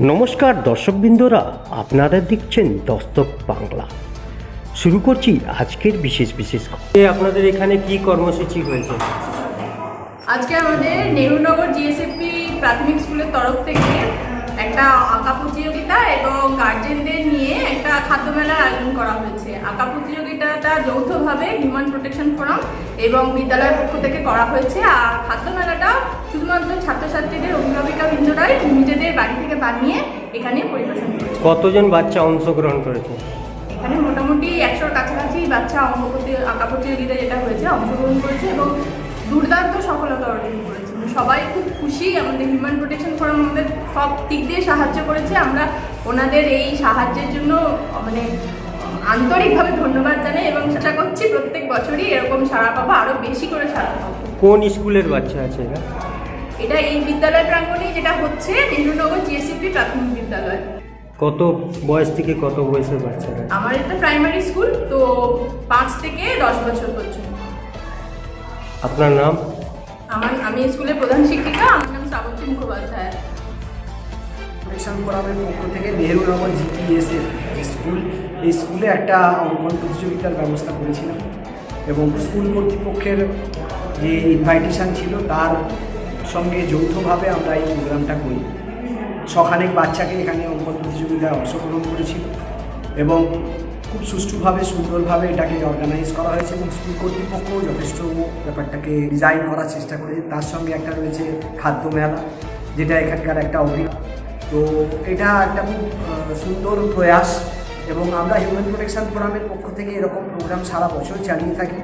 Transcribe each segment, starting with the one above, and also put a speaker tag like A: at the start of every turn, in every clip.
A: নমস্কার দর্শকবৃন্দরা আপনারা দেখছেন দস্তক বাংলা। শুরু করছি আজকের বিশেষ বিশেষ খবর। আপনাদের এখানে কি কর্মসূচি হয়েছে?
B: আজকে আমাদের নেহরুনগর জিএসএফপি প্রাথমিক স্কুলের তরফ থেকে একটা আঁকা প্রতিযোগিতা এবং গার্জেনদের নিয়ে একটা খাদ্য মেলার আয়োজন করা হয়েছে। আঁকা প্রতিযোগিতাটা যৌথভাবে হিউম্যান প্রোটেকশন ফোরাম এবং বিদ্যালয়ের পক্ষ থেকে করা হয়েছে। আর খাদ্য মেলাটা শুধুমাত্র ছাত্রছাত্রীদের অভিভাবিকা বৃন্দরাই নিজেদের বাড়ি থেকে বানিয়ে এখানে পরিবেশন করেছে।
A: কতজন বাচ্চা অংশগ্রহণ করেছে?
B: এখানে মোটামুটি একশোর কাছাকাছি বাচ্চা অঙ্ক প্রতি- আঁকা প্রতিযোগিতা যেটা হয়েছে অংশগ্রহণ করেছে এবং দুর্দান্ত সফলতা অর্জন করেছে। সবাই খুব খুশি আমাদের হিউম্যান প্রোটেকশন ফোরাম আমাদের সব দিক দিয়ে সাহায্য করেছে। আমরা ওনাদের এই সাহায্যের জন্য মানে আন্তরিকভাবে ধন্যবাদ জানাই এবং চেষ্টা করছি প্রত্যেক বছরই এরকম সাড়া পাবো আরও বেশি করে সাড়া পাবো।
A: কোন স্কুলের বাচ্চা আছে এরা?
B: এটা এই বিদ্যালয় প্রাঙ্গণেই যেটা হচ্ছে নেহরুনগর জিএসসিপি প্রাথমিক বিদ্যালয়।
A: কত বয়স থেকে কত বয়সের বাচ্চারা?
B: আমার এটা প্রাইমারি স্কুল তো পাঁচ থেকে দশ বছর পর্যন্ত।
A: আপনার নাম?
B: আমার আমি স্কুলের প্রধান শিক্ষিকা আমার নাম শ্রাবন্তী মুখোপাধ্যায়।
C: প্রোটেকশন ফোরামের পক্ষ থেকে নেহরুনগর জিপিএসএফ যে স্কুল এই স্কুলে একটা অঙ্কন প্রতিযোগিতার ব্যবস্থা করেছিলাম। এবং স্কুল কর্তৃপক্ষের যে ইনভাইটেশন ছিল তার সঙ্গে যৌথভাবে আমরা এই প্রোগ্রামটা করি। শখানেক বাচ্চাকে এখানে অঙ্কন প্রতিযোগিতায় অংশগ্রহণ করেছিল এবং খুব সুষ্ঠুভাবে, সুন্দরভাবে এটাকে অর্গানাইজ করা হয়েছে এবং স্কুল কর্তৃপক্ষ যথেষ্ট ব্যাপারটাকে ডিজাইন করার চেষ্টা করেছে। তার সঙ্গে একটা রয়েছে খাদ্য মেলা, যেটা এখানকার একটা অভিজ্ঞতা। তো এটা একটা খুব সুন্দর প্রয়াস এবং আমরা হিউম্যান প্রোটেকশন ফোরামের পক্ষ থেকে এরকম প্রোগ্রাম সারা বছর চালিয়ে থাকি।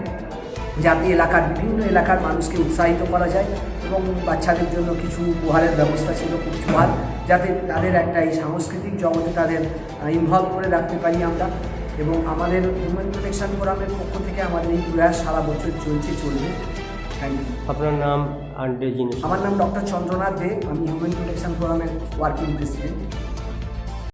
C: যাতে এলাকার বিভিন্ন এলাকার মানুষকে উৎসাহিত করা যায় এবং বাচ্চাদের জন্য কিছু উপহারের ব্যবস্থা ছিল খুব উপহার যাতে তাদের একটা এই সাংস্কৃতিক জগতে তাদের ইনভলভ করে রাখতে পারি আমরা। এবং আমাদের হিউম্যান প্রোটেকশন ফোরামের পক্ষ থেকে আমাদের এই প্রয়াস সারা বছর চলছে চলবে। থ্যাংক ইউ
A: আপনার নাম
C: আমার নাম ডক্টর চন্দ্রনাথ দে আমি হিউম্যান প্রোটেকশন ফোরামের ওয়ার্কিং প্রেসিডেন্ট